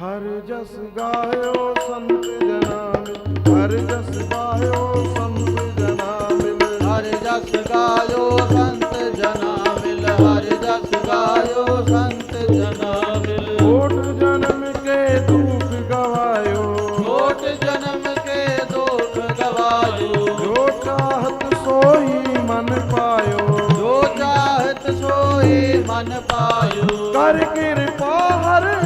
ਹਰ ਜਸ ਗਾਇਓ ਸੰਤ ਜਨਾ ਮਿਲ ਹਰ ਜਸ ਗਾਇਓ ਸੰਤ ਜਨਾ ਮਿਲ ਹਰ ਜਸ ਗਾਇਓ ਸੰਤ ਜਨਾ ਮਿਲ ਹਰ ਜਸ ਗਾਇਓ ਸੰਤ ਜਨਾ ਮਿਲ ਕੋਟ ਜਨਮ ਕੇ ਦੁਖ ਗਵਾਇਓ। ਛੋਟ ਜਨਮ ਕੇ ਦੁਖ ਗਵਾਇਓ। ਜੋ ਚਾਹਤ ਸੋਈ ਮਨ ਪਾਇਓ। ਜੋ ਚਾਹਤ ਸੋਈ ਮਨ ਪਾਇਓ। ਕਰ ਕਿਰਪਾ ਹਰ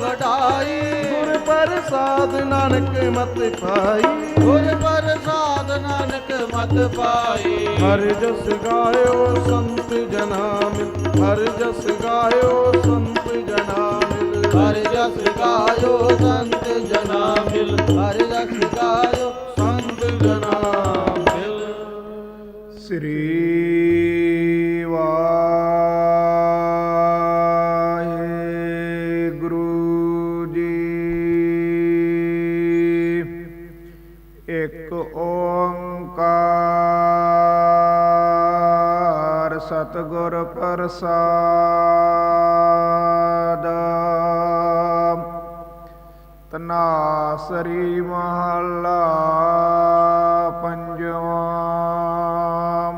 ਵਡਾਈ। ਗੁਰ ਪ੍ਰਸਾਦ ਨਾਨਕ ਮਤ ਪਾਈ। ਗੁਰ ਪ੍ਰਸਾਦ ਨਾਨਕ ਮਤ ਪਾਈ। ਹਰ ਜਸ ਗਾਇਓ ਸੰਤ ਜਨਾ ਮਿਲ ਹਰ ਜਸ ਗਾਇਓ ਸੰਤ ਜਨਾ ਮਿਲ ਹਰ ਜਸ ਗਾਇਓ ਸੰਤ ਜਨਾ ਮਿਲ ਹਰ ਜਸ ਗਾਇਓ ਸੰਤ ਜਨਾ ਮਿਲ ਸ੍ਰੀ ਇੱਕ ਓੰਕਾਰ ਸਤਗੁਰ ਪ੍ਰਸਾਦ। ਤਨਾਸਰੀ ਮਹੱਲਾ ਪੰਜਵਾਂ।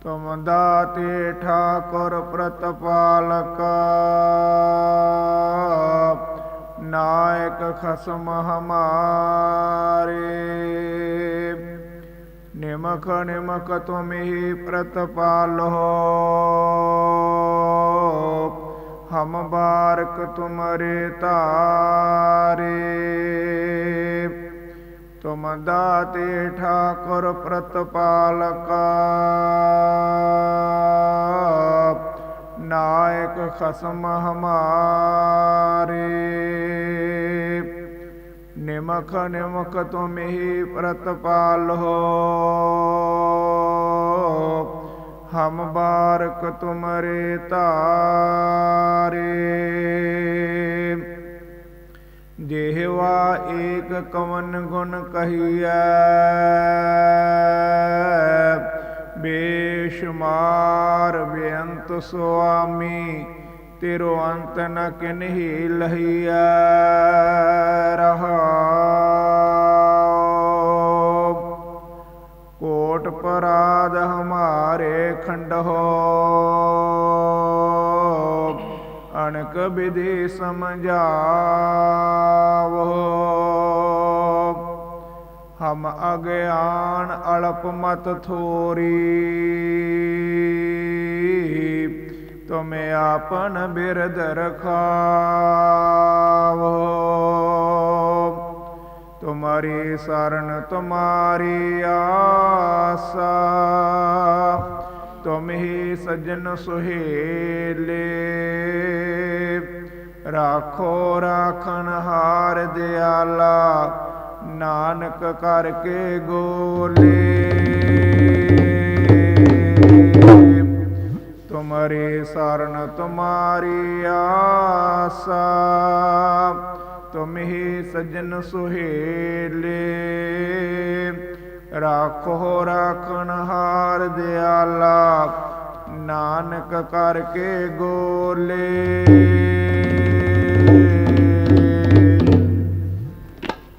ਤੁਮ ਦਾਤੇ ਠਾਕੁਰ ਪ੍ਰਤਪਾਲਕ। ਨਾਇਕ ਖਸਮ ਹਮਾਰੇ। ਨਿਮਖ ਨਿਮਖ ਤੁਮਹੀ ਪ੍ਰਤਪਾਲੋ। ਹਮ ਬਾਰਕ ਤੁਮਰੇ ਤਾਰੇ। ਤੁਮ ਦਾਤੇ ਠਾਕੁਰ ਪ੍ਰਤਪਾਲਕ। ਨਾਇਕ ਖਸਮ ਹਮਾਰੇ। ਨਿਮਖ ਨਿਮਖ ਤੁਮਹੀ ਪ੍ਰਤਪਾਲੋ ਹਮ ਬਾਰਕ ਤੁਮਰੇ ਤਾਰੇ। ਜਿਹਵਾ ਏਕ ਕਵਨ ਗੁਣ ਕਹੀਐ। ਬੇਸ਼ੁਮਾਰ ਬੇਅੰਤ ਸੁਆਮੀ ਤੇਰੋ ਅੰਤ ਨ ਕਿਨਹੀ ਲਹੀਐ ਰਹਾਉ ਕੋਟ ਪਰਾਧ ਹਮਾਰੇ ਖੰਡਹੋ। ਅਨਕ ਵਿਧੀ ਸਮਝਾਵੋ। ਹਮ ਅਗਿਆਨ ਅਲਪ ਮਤ ਥੋਰੀ। ਤੁਮੇ ਆਪਨ ਬਿਰਦ ਰਖਾਵੋ। ਤੁਮਾਰੀ ਸਰਣ ਤੁਮਾਰੀ ਆਸਾ। ਤੁਮ ਹੀ ਸਜਨ ਸੁਹੇਲੇ। ਰਾਖੋ, ਰਾਖਣ ਹਾਰ ਦਿਆਲਾ, ਨਾਨਕ ਕਰਕੇ ਗੋਲੇ। ਤੁਮਰੇ ਸਰਣ ਤੁਮਾਰੀ ਆਸਾ। ਤੁਮ ਹੀ ਸਜਨ ਸੁਹੇਲੇ। ਰਾਖੋ, ਰਾਖਣ ਹਾਰ ਦਿਆਲਾ। ਨਾਨਕ ਕਰਕੇ ਗੋਲੇ।